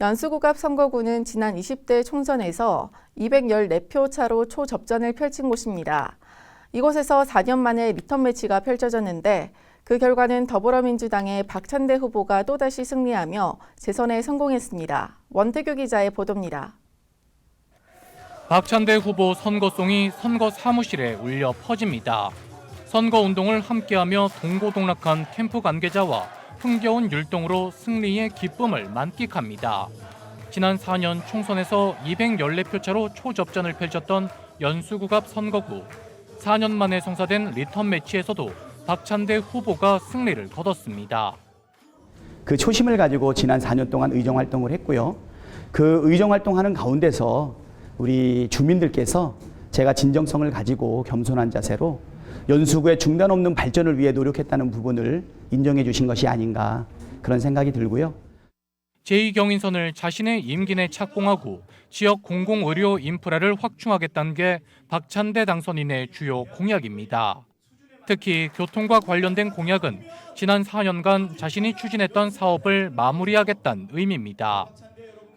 연수구갑 선거구는 지난 20대 총선에서 214표 차로 초접전을 펼친 곳입니다. 이곳에서 4년 만에 리턴 매치가 펼쳐졌는데 그 결과는 더불어민주당의 박찬대 후보가 또다시 승리하며 재선에 성공했습니다. 원태규 기자의 보도입니다. 박찬대 후보 선거송이 선거 사무실에 울려 퍼집니다. 선거 운동을 함께하며 동고동락한 캠프 관계자와 흥겨운 율동으로 승리의 기쁨을 만끽합니다. 지난 4년 총선에서 214표 차로 초접전을 펼쳤던 연수구갑 선거구. 4년 만에 성사된 리턴 매치에서도 박찬대 후보가 승리를 거뒀습니다. 그 초심을 가지고 지난 4년 동안 의정 활동을 했고요. 그 의정 활동하는 가운데서 우리 주민들께서 제가 진정성을 가지고 겸손한 자세로 연수구의 중단 없는 발전을 위해 노력했다는 부분을 인정해 주신 것이 아닌가 그런 생각이 들고요. 제2경인선을 자신의 임기 내 착공하고 지역 공공의료 인프라를 확충하겠다는 게 박찬대 당선인의 주요 공약입니다. 특히 교통과 관련된 공약은 지난 4년간 자신이 추진했던 사업을 마무리하겠다는 의미입니다.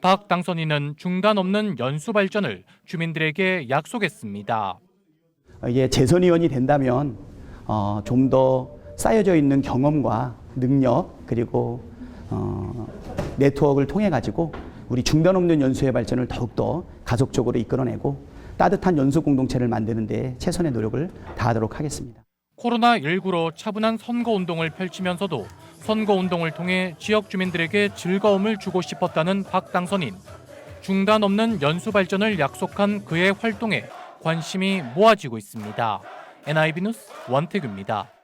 박 당선인은 중단 없는 연수 발전을 주민들에게 약속했습니다. 이게 재선의원이 된다면 어, 좀 더 쌓여져 있는 경험과 능력 그리고 어, 네트워크를 통해 가지고 우리 중단 없는 연수의 발전을 더욱더 가속적으로 이끌어내고 따뜻한 연수 공동체를 만드는 데 최선의 노력을 다하도록 하겠습니다. 코로나19로 차분한 선거 운동을 펼치면서도 선거 운동을 통해 지역 주민들에게 즐거움을 주고 싶었다는 박 당선인. 중단 없는 연수 발전을 약속한 그의 활동에 관심이 모아지고 있습니다. NIB 뉴스 원태규입니다.